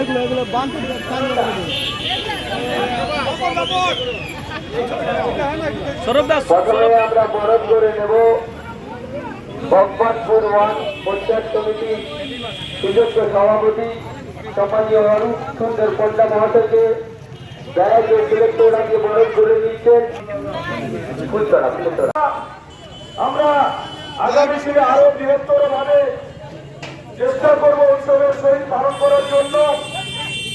এগুলো এগুলো আমরা বরফ করে নেব ভগবানপুর ওয়ান পঞ্চায়েত সমিতি সুযোগ্য সভাপতি সম্মানীয় অরূপ সুন্দর পণ্ডা মহাশয়কে যারা যে বরফ করে ফুলতলা আমরা আগামী দিনে আরও বৃহত্তর ভাবে চেষ্টা করব উৎসবের সহিত পালন করার জন্য।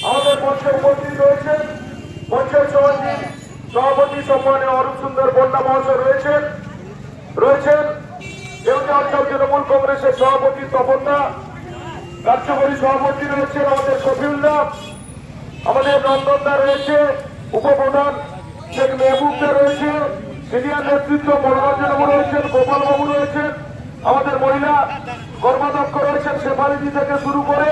আমাদের মঞ্চে উপস্থিত রয়েছেন পঞ্চায়েত সমিতির সভাপতি সম্মানীয় অরূপ সুন্দর বন্যা মহাশয় রয়েছেন। রয়েছেন তৃণমূল কংগ্রেসের সভাপতি তপনদা কার্যকরী সভাপতি রয়েছেন আমাদের শফিউল্লাহ আমাদের নন্দনদা রয়েছে, উপপ্রধান শেখ মেহবুবদা রয়েছে, সিনিয়র নেতৃত্ব মনোরঞ্জনবাবু রয়েছেন গোপালবাবু রয়েছেন, আমাদের মহিলা কর্মাধ্যক্ষ রয়েছেন শেফালিদি থেকে শুরু করে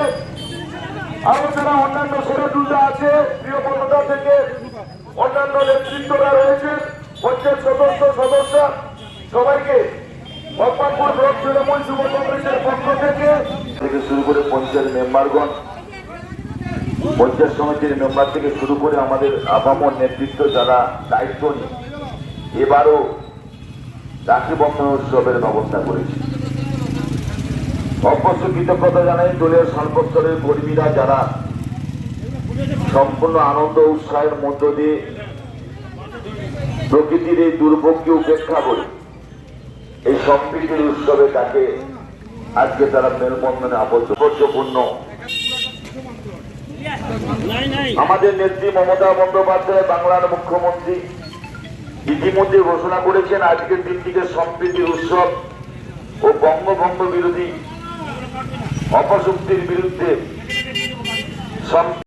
আরও যারা অন্যান্য সেরেটুলদা আছে, প্রিয় বন্ধুদা থেকে অন্যান্য নেতৃত্বরা রয়েছেন, পঞ্চায়েত সদস্য সদস্য, সবাইকে ভগবানপুর ব্লক তৃণমূল থেকে থেকে শুরু করে পঞ্চায়েত মেম্বারগণ, পঞ্চায়েত সমিতির মেম্বার থেকে শুরু করে আমাদের আপামর নেতৃত্ব যারা দায়িত্ব নিয়ে এবারও রাখি বন্ধন উৎসবের ব্যবস্থা করেছে। অবশ্য কৃতজ্ঞতা জানাই দলীয় সর্বস্তরের কর্মীরা যারা সম্পূর্ণ আনন্দ উৎসাহের মধ্য দিয়ে প্রকৃতির এই দুর্ভোগকে উপেক্ষা করে এই সম্প্রীতির উৎসবে তাকে আজকে তারা মেলবন্ধনে আবদ্ধ। গুরুত্বপূর্ণ। আমাদের নেত্রী মমতা বন্দ্যোপাধ্যায় বাংলার মুখ্যমন্ত্রী ইতিমধ্যে ঘোষণা করেছেন, আজকের দিনটিকে সম্প্রীতির উৎসব ও বঙ্গভঙ্গ বিরোধী অপশক্তির বিরুদ্ধে